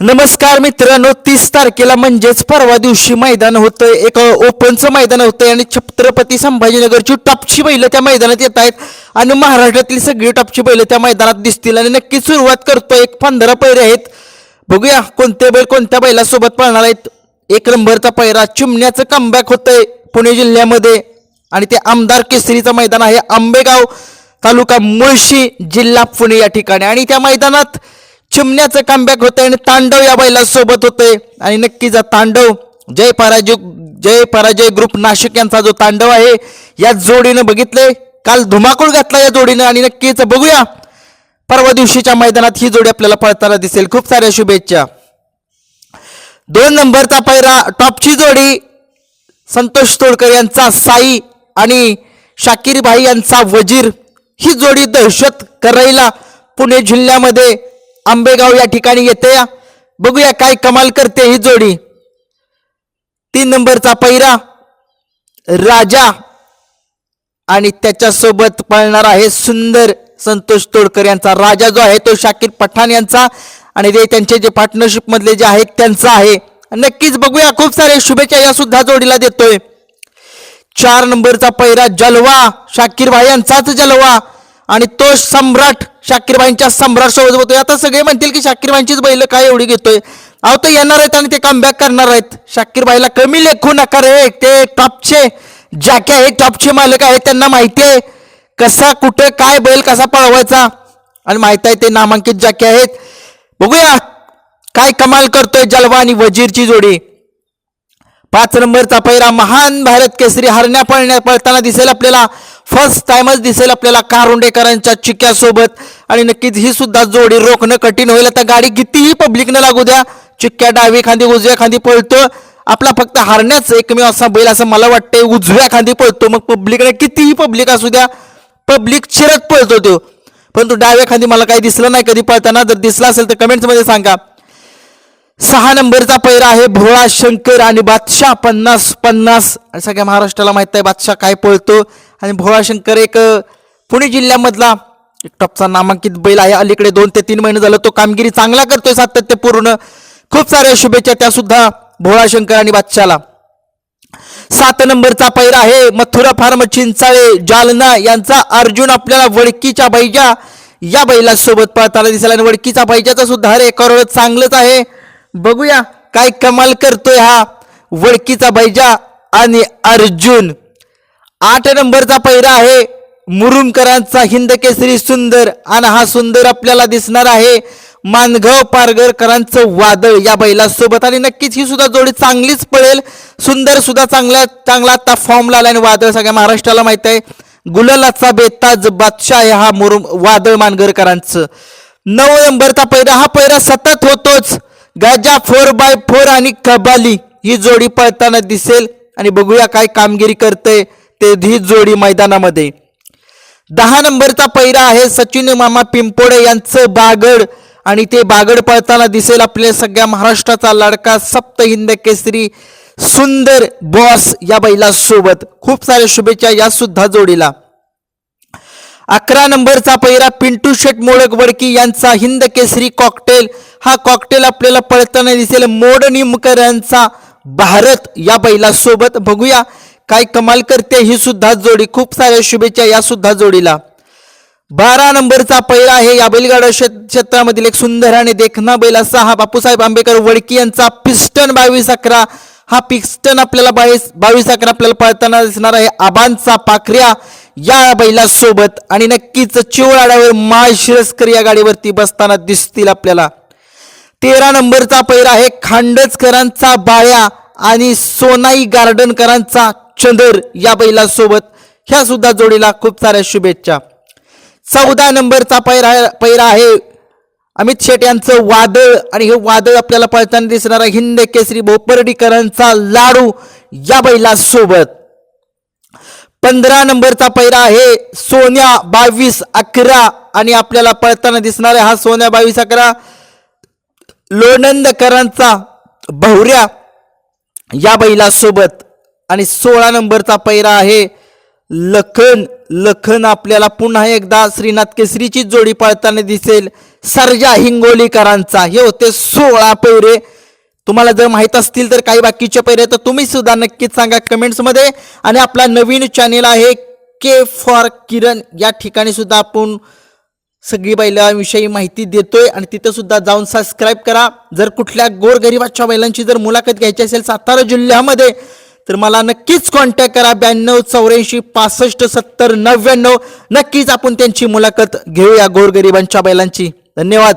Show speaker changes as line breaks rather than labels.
नमस्कार मित्रांनो तीस तारखेला म्हणजेच परवा दिवशी मैदान होतं एक ओपनचं मैदान होतं आणि छत्रपती संभाजीनगरची टॉपची बैलं त्या मैदानात येत आहेत. आणि महाराष्ट्रातली सगळी टॉपची बैलं त्या मैदानात दिसतील. आणि नक्की सुरुवात करतो एक पंधरा पैरे आहेत. बघूया कोणते बैल कोणत्या बैलासोबत पळणार आहेत. एक नंबरचा पैरा चिमण्याचं कमबॅक होतंय पुणे जिल्ह्यामध्ये. आणि ते आमदार केसरीचं मैदान आहे. आंबेगाव तालुका मुळशी जिल्हा पुणे या ठिकाणी. आणि त्या मैदानात चिमण्याचं कमबॅक होतंय आणि तांडव या बैलासोबत होते आणि नक्कीच तांडव जय पराजय जय पराजय ग्रुप नाशिक यांचा जो तांडव आहे या जोडीनं बघितले काल धुमाकूळ घातला या जोडीनं आणि नक्कीच बघूया. परवा दिवशीच्या मैदानात ही जोडी आपल्याला पळताना दिसेल. खूप साऱ्या शुभेच्छा. दोन नंबरचा पैरा टॉपची जोडी संतोष तोडकर यांचा साई आणि शाकीर भाई यांचा वजीर. ही जोडी दहशत करायला पुणे जिल्ह्यामध्ये आंबेगाव या ठिकाणी येते. बघूया काय कमाल करते ही जोडी. तीन नंबरचा पैरा. राजा. आणि त्याच्यासोबत पळणार आहे सुंदर संतोष तोडकर यांचा. राजा जो आहे तो शाकिर पठाण यांचा. आणि ते त्यांचे जे पार्टनरशिप मधले जे आहेत त्यांचा आहे. नक्कीच बघूया. खूप सारे शुभेच्छा या सुद्धा जोडीला देतोय. चार नंबरचा पैरा जलवा. शाकीर भाई यांचाच जलवा. आणि तो सम्राट शाकिरबाईंच्या सम्राट सोबत होतोय. आता सगळे म्हणतील की शाकिरबाईंचीच बैल काय एवढी घेतोय? अहो ते येणार आहेत आणि ते कमबॅक करणार आहेत. शाकिरबाईला कमी लेखू नका रे. ते टॉपचे जॅके आहेत टॉपचे मालक आहेत त्यांना माहिती आहे. कसा कुठं काय बैल कसा पळवायचा? आणि माहीत आहे ते नामांकित जॅके आहेत. बघूया काय कमाल करतोय जलवा आणि वजीरची जोडी. पाच नंबरचा पैरा महान भारत केसरी हरण्या पळण्या पळताना दिसेल आपल्याला. फर्स्ट टाइमच दिसेल आपल्याला कारुंडेकरांच्या चिक्क्यासोबत. आणि नक्कीच ही सुद्धा जोडी रोखणं कठीण होईल. आता गाडी कितीही पब्लिकनं लागू द्या चिक्क्या डावी खांदी उजव्या खांदी पळतो आपला फक्त हरण्याच एकमेव असा बैल असं मला वाटतंय उजव्या खांदी पळतो. मग पब्लिकने कितीही पब्लिक असू द्या पब्लिक चिरत पळतो तो. परंतु डाव्या खांदी मला काही दिसलं नाही कधी पळताना. जर दिसला असेल तर कमेंट्समध्ये सांगा. सहा नंबरचा पैरा आहे भोळा शंकर आणि बादशाह पन्नास पन्नास. सगळ्या महाराष्ट्राला माहीत आहे बादशाह काय पळतो. आणि भोळा शंकर एक पुणे जिल्ह्यामधला एक टॉपचा नामांकित बैल आहे. अलीकडे दोन ते तीन महिने झालं तो कामगिरी चांगला करतोय सातत्यपूर्ण. खूप साऱ्या शुभेच्छा त्या सुद्धा भोळा शंकर आणि बादशाहला. सात नंबरचा पैरा आहे मथुरा फार्म चिंचाळे जालना. यांचा अर्जुन आपल्याला वडकीच्या बैजा. या बैलासोबत पळताना दिसला आणि वडकीचा बैजाचा सुद्धा रेकॉर्ड चांगलंच आहे. बघूया काय कमाल करतोय हा वडकीचा बैजा आणि अर्जुन. आठ नंबरचा पैरा आहे. मुरुमकरांचा हिंद केसरी सुंदर आणि हा सुंदर आपल्याला दिसणार आहे. मानगाव पारगरकरांचं वादळ या बैलासोबत आणि नक्कीच ही सुद्धा जोडी चांगलीच पळेल. सुंदर सुद्धा चांगला चांगला आता फॉर्म लाला आणि वादळ सगळ्या महाराष्ट्राला माहीत आहे. गुलालाचा बेताज बादशाह आहे हा मुरुम वादळ मानगरकरांचं नऊ नंबरचा पैरा हा पैरा सतत होतोच. गाजा फोर बाय फोर आणि कबाली ही जोडी पळताना दिसेल. आणि बघूया काय कामगिरी करते ते ही जोडी मैदानामध्ये. दहा नंबरचा पैरा आहे सचिन मामा पिंपोडे यांचं बागड. आणि ते बागड पळताना दिसेल आपल्या सगळ्या महाराष्ट्राचा लाडका सप्त हिंद केसरी सुंदर बॉस या बैलासोबत. खूप साऱ्या शुभेच्छा या सुद्धा जोडीला. अकरा नंबरचा पहिरा पिंटू शेट मोळक वडकी यांचा हिंद केसरी कॉकटेल हा कॉकटेल आपल्याला पळताना दिसेल मोड निमकर यांचा भारत या बैलासोबत. बघूया काय कमाल करते ही सुद्धा जोडी. खूप साऱ्या शुभेच्छा या सुद्धा जोडीला. बारा नंबरचा पहिरा आहे या बैलगाडा क्षेत्रामधील एक सुंदर आणि देखना बैल असा हा बापूसाहेब आंबेकर वडकी यांचा पिस्टन बावीस अकरा. हा पिक्स्टन आपल्याला बावीस बावीस अकरा आपल्याला पळताना दिसणार आहे. आबांचा पाखऱ्या या बैलासोबत आणि नक्कीच चिवळाड्यावर माळ शिरस्कर या गाडीवरती बसताना दिसतील आपल्याला. तेरा नंबरचा पैरा आहे खांडचकरांचा बाळ्या आणि सोनाई गार्डनकरांचा चंदर या बैलासोबत. ह्या सुद्धा जोडीला खूप साऱ्या शुभेच्छा. चौदा नंबरचा पैरा पैरा आहे अमित शेट यांचं वादळ आणि हे वादळ आपल्याला पळताना दिसणारा हिंद केसरी भोपर्डीकरांचा लाडू या बैलासोबत. पंधरा नंबरचा पैरा आहे. सोन्या बावीस अकरा आणि आपल्याला पळताना दिसणारा हा सोन्या बावीस अकरा. लोणंदकरांचा बहुऱ्या या बैलासोबत. आणि सोळा नंबरचा पैरा आहे लखन लखन आपल्याला पुन्हा एकदा श्रीनाथ केसरीची जोडी पाळताना दिसेल. सर्जा हिंगोलीकरांचा. हे होते सोळा पैरे. तुम्हाला जर माहीत असतील तर काही बाकीचे पैरे तर तुम्ही सुद्धा नक्कीच सांगा कमेंट्समध्ये आणि आपला नवीन चॅनेल आहे के फॉर किरण या ठिकाणी सुद्धा आपण सगळी बैलांविषयी माहिती देतोय आणि तिथे सुद्धा जाऊन सबस्क्राईब करा. जर कुठल्या गोरगरिबाच्या बैलांची जर मुलाखत घ्यायची असेल सातारा जिल्ह्यामध्ये तर मला नक्कीच कॉन्टॅक्ट करा. ब्याण्णव चौऱ्याऐंशी पासष्ट सत्तर नव्याण्णव. नक्कीच आपण त्यांची मुलाखत घेऊया गोरगरिबांच्या बैलांची. धन्यवाद.